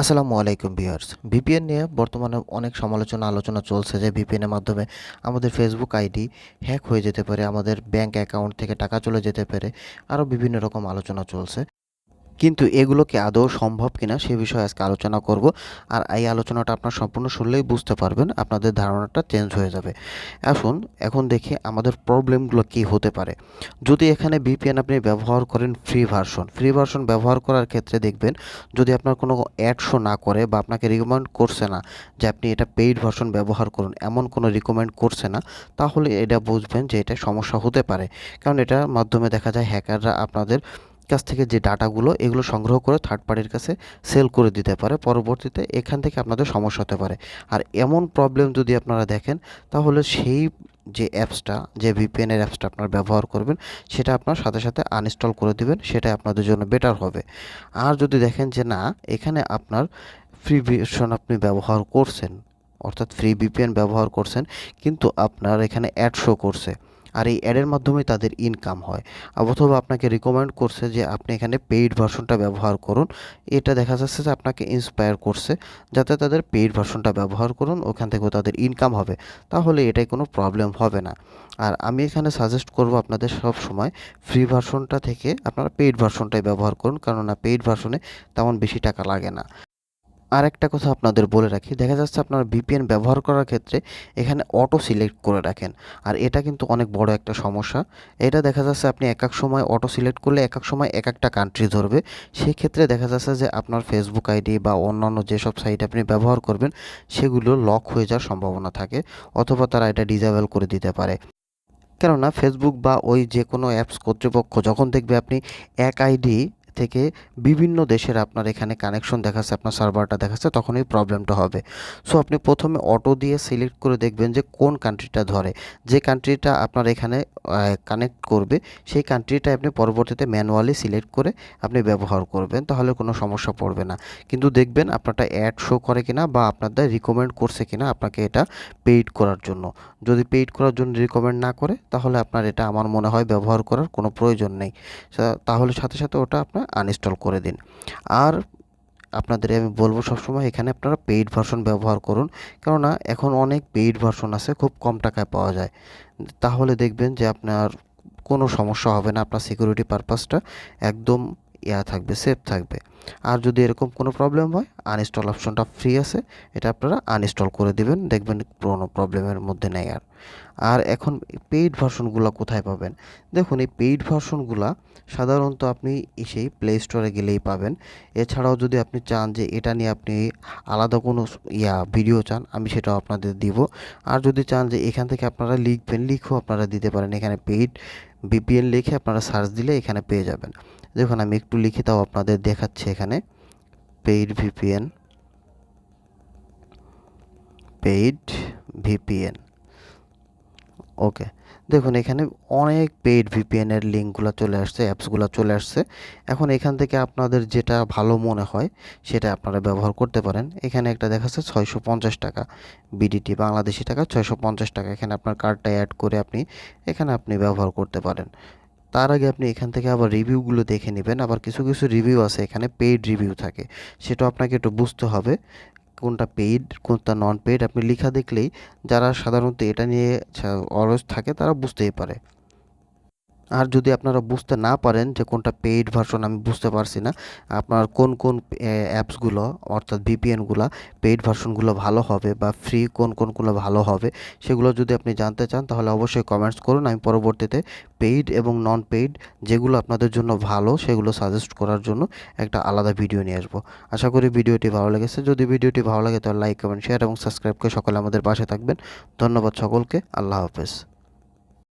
আসসালামু আলাইকুম viewers. VPN নিয়ে বর্তমানে অনেক সমালোচনা আলোচনা চলছে যে ভিপিএনের মাধ্যমে আমাদের ফেসবুক আইডি হ্যাক হয়ে যেতে পারে, আমাদের ব্যাংক অ্যাকাউন্ট থেকে টাকা চলে যেতে পারে, আরও বিভিন্ন রকম আলোচনা চলছে। কিন্তু এগুলো কি আদৌ সম্ভব কিনা সে বিষয়ে আজকে আলোচনা করব। আর এই আলোচনাটা আপনার সম্পূর্ণ শুনলেই বুঝতে পারবেন, আপনাদের ধারণাটা চেঞ্জ হয়ে যাবে। আসুন, এখন দেখি আমাদের প্রবলেমগুলো কি হতে পারে। যদি এখানে ভিপিএন আপনি ব্যবহার করেন ফ্রি ভার্সন ফ্রি ভার্সন ব্যবহার করার ক্ষেত্রে দেখবেন যদি আপনার কোনো অ্যাড শো না করে বা আপনাকে রিকমেন্ড করছে না যে আপনি এটা পেইড ভার্সন ব্যবহার করুন, এমন কোনো রিকমেন্ড করছে না, তাহলে এটা বুঝবেন যে এটা সমস্যা হতে পারে। কারণ এটার মাধ্যমে দেখা যায় হ্যাকাররা আপনাদের কাছ থেকে যে ডাটাগুলো এগুলো সংগ্রহ করে থার্ড পার্টির কাছে সেল করে দিতে পারে, পরবর্তীতে এখান থেকে আপনাদের সমস্যা হতে পারে। আর এমন প্রবলেম যদি আপনারা দেখেন, তাহলে সেই যে অ্যাপসটা যে ভিপিএনের অ্যাপসটা আপনারা ব্যবহার করবেন, সেটা আপনার সাথে সাথে আনইনস্টল করে দিবেন সেটা আপনাদের জন্য বেটার হবে। আর যদি দেখেন যে না, এখানে আপনার ফ্রি ভিশন আপনি ব্যবহার করছেন, অর্থাৎ ফ্রি ভিপিএন ব্যবহার করছেন, কিন্তু আপনার এখানে অ্যাড শো করছে আর এই অ্যাডের মাধ্যমে তাদের ইনকাম হয়। অথবা আপনাকে রিকমেন্ড করছে যে আপনি এখানে পেইড ভার্সনটা ব্যবহার করুন। এটা দেখা যাচ্ছে যে আপনাকে ইন্সপায়ার করছে, যাতে তাদের পেইড ভার্সনটা ব্যবহার করুন, ওখান থেকেও তাদের ইনকাম হবে। তাহলে এটাই কোনো প্রবলেম হবে না। আর আমি এখানে সাজেস্ট করব আপনাদের সব সময় ফ্রি ভার্সনটা থেকে আপনারা পেইড ভার্সনটাই ব্যবহার করুন, কেননা পেইড ভার্সনে তেমন বেশি টাকা লাগে না। আর একটা কথা আপনাদের বলে রাখি। দেখা যাচ্ছে আপনারা ভিপিএন ব্যবহার করার ক্ষেত্রে এখানে অটো সিলেক্ট করে রাখেন। আর এটা কিন্তু অনেক বড় একটা সমস্যা। এটা দেখা যাচ্ছে আপনি এক এক সময় অটো সিলেক্ট করলে এক এক সময় এক একটা কান্ট্রি ধরবে। সেই ক্ষেত্রে দেখা যাচ্ছে যে আপনার ফেসবুক আইডি বা অন্যান্য যেসব সাইট আপনি ব্যবহার করবেন, সেগুলো লক হয়ে যাওয়ার সম্ভাবনা থাকে অথবা তারা এটা ডিজেবল করে দিতে পারে। কেননা ফেসবুক বা ওই যে কোনো অ্যাপস কর্তৃপক্ষ যখন দেখবে আপনি এক আইডি থেকে বিভিন্ন দেশের আপনার এখানে কানেকশন দেখাচ্ছে, আপনার সার্ভারটা দেখাচ্ছে তখন প্রবলেমটা হবে। সো আপনি প্রথমে অটো দিয়ে সিলেক্ট করে দেখবেন যে কোন কান্ট্রিটা ধরে। যে কান্ট্রিটা আপনার এখানে কানেক্ট করবে, সেই কান্ট্রিটা আপনি পরবর্তীতে ম্যানুয়ালি সিলেক্ট করে আপনি ব্যবহার করবেন, তাহলে কোনো সমস্যা পড়বে না। কিন্তু দেখবেন আপনারটা অ্যাড শো করে কিনা বা আপনাদের রিকমেন্ড করছে কিনা আপনাকে এটা পেইড করার জন্য। যদি পেইড করার জন্য রিকমেন্ড না করে, তাহলে আপনার এটা আমার মনে হয় ব্যবহার করার কোনো প্রয়োজন নেই। তাহলে সাথে সাথে ওটা আপনার আনইনস্টল করে দিন। আর আপনাদের আমি বলব সবসময় এখানে আপনারা পেইড ভার্সন ব্যবহার করুন। কেননা এখন অনেক পেইড ভার্সন আছে, খুব কম টাকায় পাওয়া যায়। তাহলে দেখবেন যে আপনার কোনো সমস্যা হবে না, আপনার সিকিউরিটি পারপাসটা একদম ইয়া থাকবে সেফ থাকবে। আর যদি এরকম কোনো প্রবলেম হয় আনইনস্টল অপশনটা ফ্রি আছে, এটা আপনারা আনইনস্টল করে দিবেন, দেখবেন কোনো প্রবলেমের মধ্যে নেই আর। আর এখন পেইড ভার্সনগুলো কোথায় পাবেন? দেখুন, এই পেইড ভার্সনগুলো সাধারণত আপনি সেই প্লে স্টোরে গেলেই পাবেন। এছাড়াও যদি আপনি চান যে এটা নিয়ে আপনি আলাদা কোনো ইয়া ভিডিও চান, আমি সেটাও আপনাদের দিব। আর যদি চান যে এখান থেকে আপনারা লিখবেন, লিখেও আপনারা দিতে পারেন। এখানে পেইড বিপিএন লিখে আপনারা সার্চ দিলে এখানে পেয়ে যাবেন। দেখুন, আমি একটু লিখে তাও আপনাদের দেখাচ্ছি এখানে paid VPN paid VPN okay দেখুন এখানে অনেক পেইড ভিপিএনের লিঙ্কগুলো চলে আসছে, অ্যাপসগুলো চলে আসছে। এখন এখান থেকে আপনাদের যেটা ভালো মনে হয়, সেটা আপনারা ব্যবহার করতে পারেন। এখানে একটা দেখাচ্ছে ছয়শো পঞ্চাশ টাকা বিডিটি বাংলাদেশি টাকা, ছয়শো পঞ্চাশ টাকা। এখানে আপনার কার্ডটা অ্যাড করে আপনি, এখানে আপনি ব্যবহার করতে পারেন। তার আগে আপনি এখান থেকে আবার রিভিউগুলো দেখে নেবেন। আবার কিছু কিছু রিভিউ আছে, এখানে পেইড রিভিউ থাকে। সেটা আপনাকে একটু বুঝতে হবে, কোনটা পেইড কোনটা নন পেইড আপনি লেখা দেখলেই যারা সাধারণত এটা নিয়ে অরস থাকে, তারা বুঝতেই পারে। আর যদি আপনারা বুঝতে না পারেন যে কোনটা পেইড ভার্সন আমি বুঝতে পারছি না, আপনার কোন কোন অ্যাপসগুলো অর্থাৎ ভিপিএনগুলো পেইড ভার্সনগুলো ভালো হবে বা ফ্রি কোন কোনগুলো ভালো হবে, সেগুলো যদি আপনি জানতে চান, তাহলে অবশ্যই কমেন্টস করুন। আমি পরবর্তীতে পেইড এবং নন পেইড যেগুলো আপনাদের জন্য ভালো, সেগুলো সাজেস্ট করার জন্য একটা আলাদা ভিডিও নিয়ে আসব। আশা করি ভিডিওটি ভালো লেগেছে। যদি ভিডিওটি ভালো লাগে, তাহলে লাইক কমেন্ট শেয়ার এবং সাবস্ক্রাইব করে সকলে আমাদের পাশে থাকবেন। ধন্যবাদ সকলকে। আল্লাহ হাফেজ।